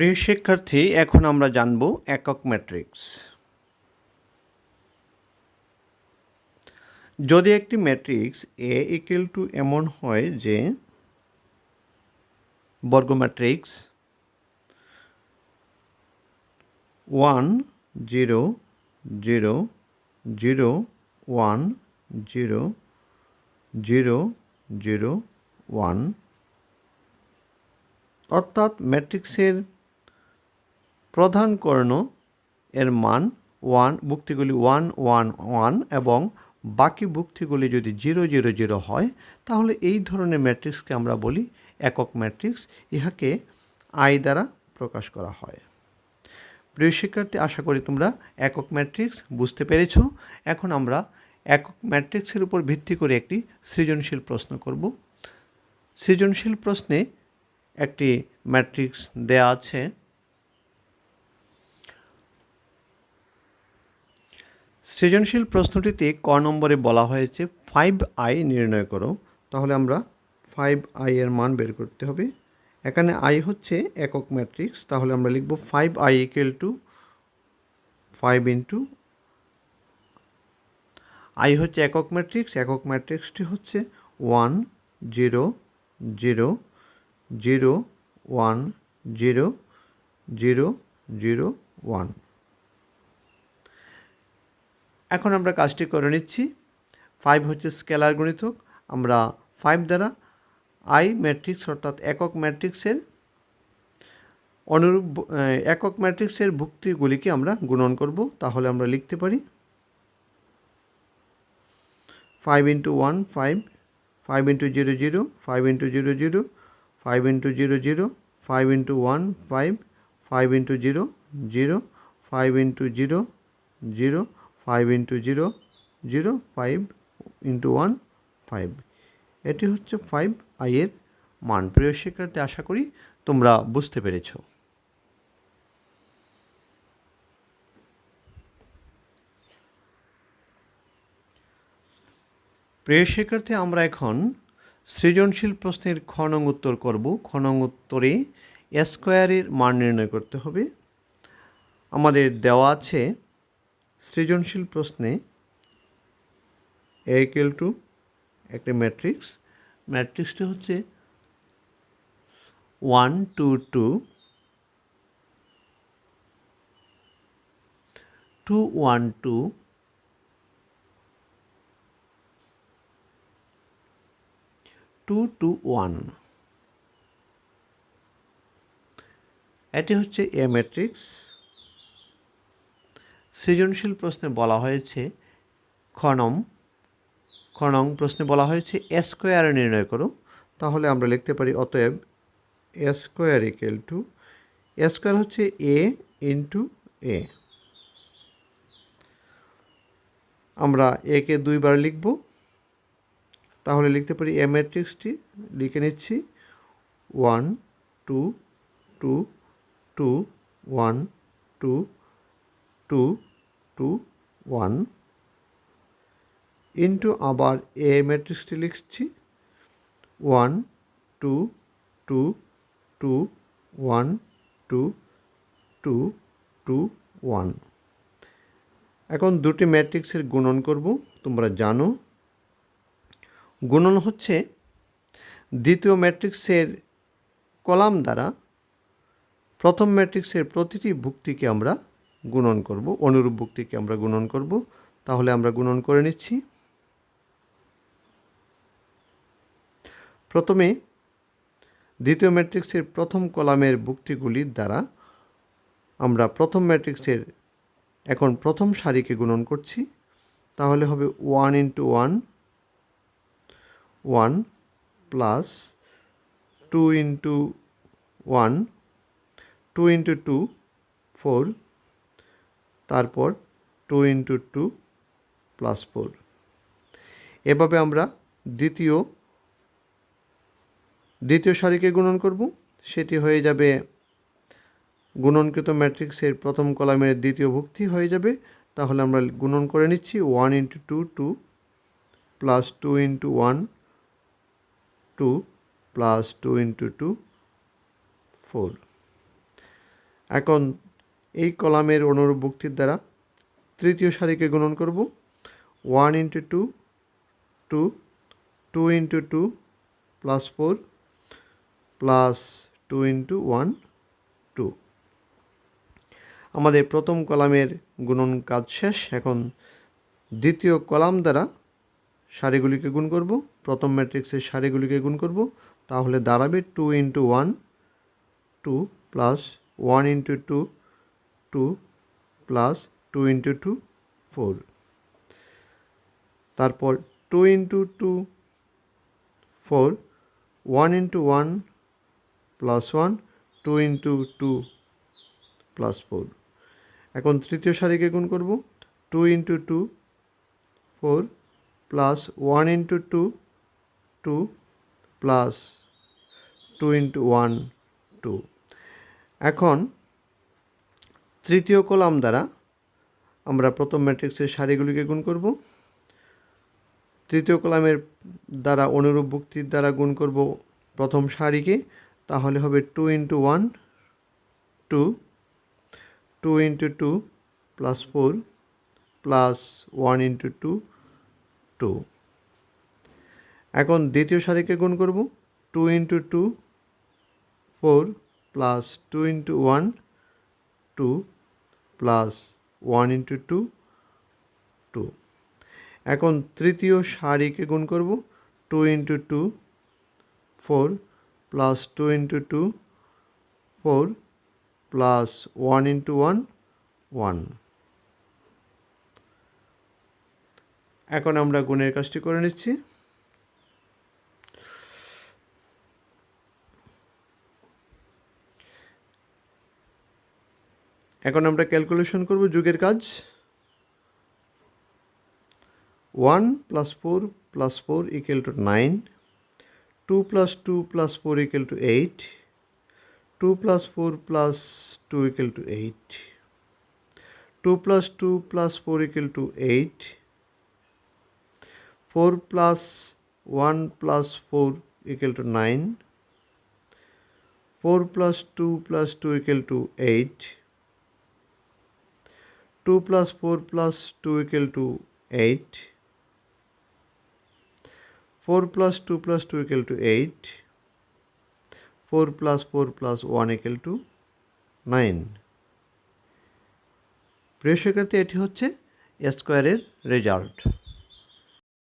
প্রিয় শিক্ষার্থী, এখন আমরা জানব একক ম্যাট্রিক্স। যদি একটি ম্যাট্রিক্স এ ইকুয়াল টু এমন হয় যে বর্গ matrix one zero zero zero one zero zero zero one অর্থাৎ ম্যাট্রিক্সের প্রধান কর্ণ এর মান ওয়ান ভুক্তিগুলি ওয়ান ওয়ান ওয়ান এবং বাকি ভুক্তিগুলি যদি জিরো জিরো জিরো হয়, তাহলে এই ধরনের ম্যাট্রিক্সকে আমরা বলি একক ম্যাট্রিক্স। ইহাকে আই দ্বারা প্রকাশ করা হয়। প্রিয় শিক্ষার্থী, আশা করি তোমরা একক ম্যাট্রিক্স বুঝতে পেরেছ। এখন আমরা একক ম্যাট্রিক্সের উপর ভিত্তি করে একটি সৃজনশীল প্রশ্ন করব। সৃজনশীল প্রশ্নে একটি ম্যাট্রিক্স দেয়া আছে। সৃজনশীল প্রশ্নটিতে ক নম্বরে বলা হয়েছে ফাইভ আই নির্ণয় করো। তাহলে আমরা ফাইভ আই এর মান বের করতে হবে। এখানে আই হচ্ছে একক ম্যাট্রিক্স, তাহলে আমরা লিখব five I equal to five into I হচ্ছে একক ম্যাট্রিক্স, একক ম্যাট্রিক্সটি হচ্ছে one zero zero zero one zero zero zero one এখন আমরা কাজটি করে নিচ্ছি। ফাইভ হচ্ছে স্কেলার গণিতক আমরা ফাইভ দ্বারা আই ম্যাট্রিক্স অর্থাৎ একক ম্যাট্রিক্সের অনুরূপ একক ম্যাট্রিক্সের ভুক্তিগুলিকে আমরা গুণন করব। তাহলে আমরা লিখতে পারি five into one five five into zero zero five into zero zero five into zero zero five into one five five into zero zero five into zero zero five into zero zero five into one five এটি হচ্ছে five আইয়ের মান। প্রিয় শিক্ষার্থী, আশা করি তোমরা বুঝতে পেরেছ। প্রিয় শিক্ষার্থী, আমরা এখন সৃজনশীল প্রশ্নের খ নং উত্তর করব। খ নং উত্তরে স্কোয়ারের মান নির্ণয় করতে হবে। আমাদের দেওয়া আছে সৃজনশীল প্রশ্নে এ টু একটি ম্যাট্রিক্স ম্যাট্রিক্সটি হচ্ছে one two two two one two two two one এটি হচ্ছে এ ম্যাট্রিক্স সৃজনশীল প্রশ্নে বলা হয়েছে খনম, খনং প্রশ্নে বলা হয়েছে এ স্কোয়ার নির্ণয় করো তাহলে আমরা লিখতে পারি অতএব A square equal to A square হচ্ছে এ ইন্টু এ আমরা একে দুইবার লিখব। তাহলে লিখতে পারি এ ম্যাট্রিক্সটি লিখে নিচ্ছি। One two two two one two two two one into আবার এ ম্যাট্রিক্সটি লিখছি। One two two two one two two two one এখন দুটি ম্যাট্রিক্সের গুণন করব, তোমরা জানো। গুণন হচ্ছে দ্বিতীয় ম্যাট্রিক্সের কলাম দ্বারা প্রথম ম্যাট্রিক্সের প্রতিটি ভুক্তিকে আমরা গুণন করব, অনুরূপ ভুক্তিকে আমরা গুণন করব, তাহলে আমরা গুণন করে নিচ্ছি। প্রথমে দ্বিতীয় ম্যাট্রিক্সের প্রথম কলামের ভুক্তিগুলির দ্বারা আমরা প্রথম ম্যাট্রিক্সের এখন প্রথম সারিকে গুণন করছি। তাহলে হবে one into one one plus two into one, two into two, four তারপর two into two plus four এভাবে আমরা দ্বিতীয় দ্বিতীয় সারিকে গুণন করব। সেটি হয়ে যাবে গুণনকৃত ম্যাট্রিক্সের প্রথম কলামের দ্বিতীয় ভুক্তি হয়ে যাবে। তাহলে আমরা গুণন করে নিচ্ছি one into two two plus two into one two plus two into two four এখন এই কলামের অনুরূপ ভুক্তির দ্বারা তৃতীয় সারিকে গুণন করব। One into two two two into two plus four plus two into one two আমাদের প্রথম কলামের গুণন কাজ শেষ। এখন দ্বিতীয় কলাম দ্বারা সারিগুলিকে গুণ করব। প্রথম ম্যাট্রিক্সের সারিগুলিকে গুণ করব। তাহলে দাঁড়াবে two into one two plus one into two two plus two into two four তারপর two into two four one into one plus one two into two plus four এখন তৃতীয় সারিকে গুণ করব two into two four plus one into two two plus two into one two এখন তৃতীয় column দ্বারা আমরা প্রথম ম্যাট্রিক্সের সারিগুলিকে গুণ করব। তৃতীয় কলামের দ্বারা অনুরূপ ভুক্তির দ্বারা গুণ করব প্রথম সারিকে, তাহলে হবে two into one two two into two plus four plus one into two two এখন দ্বিতীয় সারিকে গুণ করব two into two four plus two into one two plus one into two two এখন তৃতীয় সারিকে গুণ করব two into two four plus two into two four plus one into one one এখন আমরা গুণের কাজটি করে নিচ্ছি। এখন আমরা ক্যালকুলেশন করব যুগের কাজ। One plus four plus four equal to nine. Two plus two plus four equal to eight. Two plus four plus two equal to eight. Two plus two plus four equal to eight. Four plus one plus four equal to nine. Four plus two plus two equal to eight. 2 plus 4 plus 2 equal to 8 4 plus 2 plus 2 equal to 8 4 plus 4 plus 1 equal to 9 প্রিয় শিক্ষার্থী এটি হচ্ছে স্কোয়ারের result